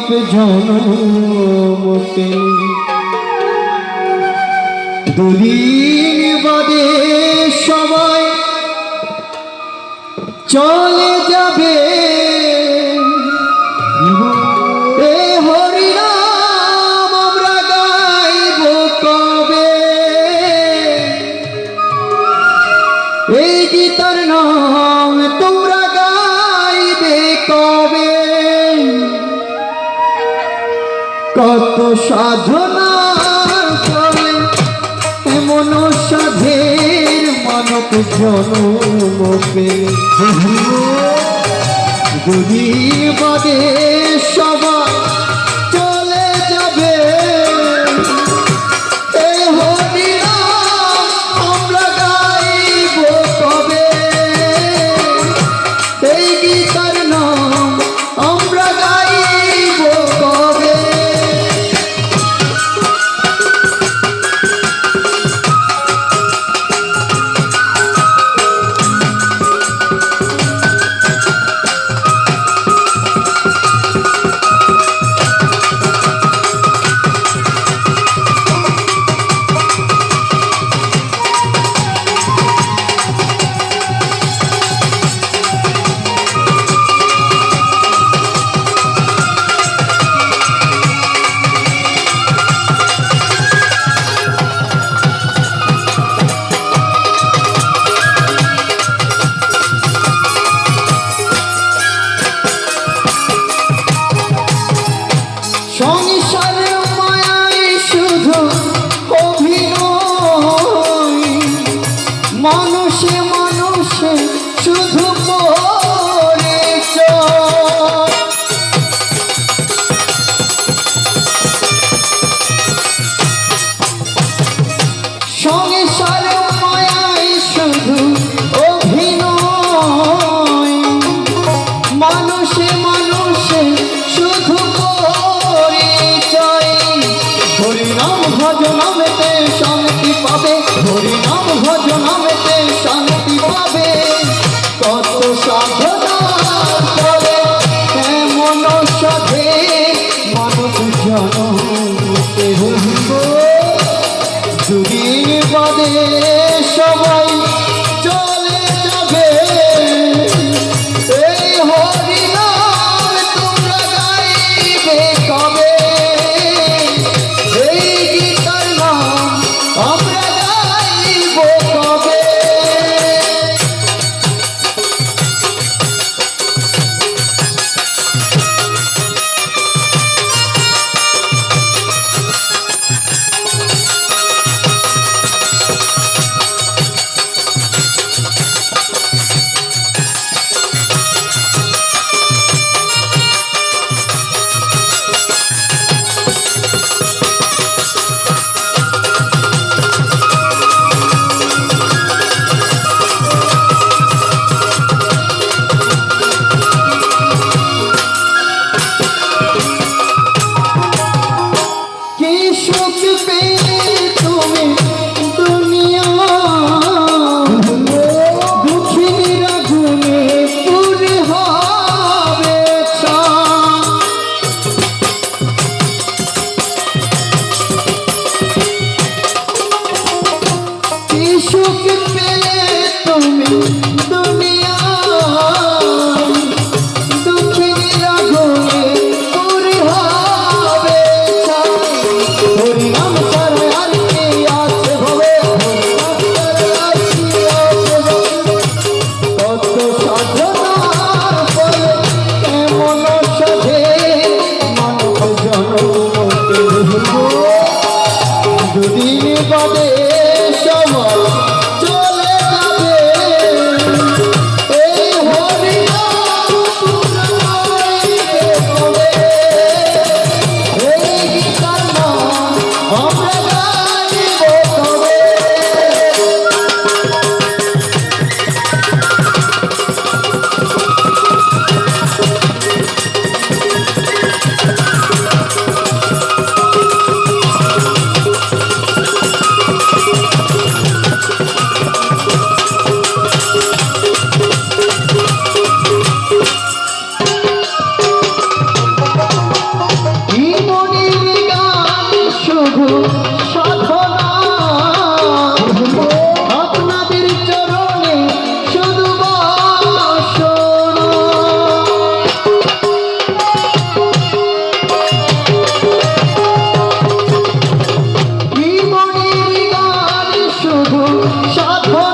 পাপ জনমতে দুদিন বাদে সবাই চলে যাবে কত সাধনার ফলে এমন সাধের মানব জনমে যদি বাদে সবাই মানুষে মানুষে শুধু পরে সংসার মায়ায় শুধু অভিনয়। মানুষে মানুষে শুধু পরিচয় হরিনাম ভজনামেতে শান্তি পাবে, হরিনাম ভজনামে দেশ শুধু সাধন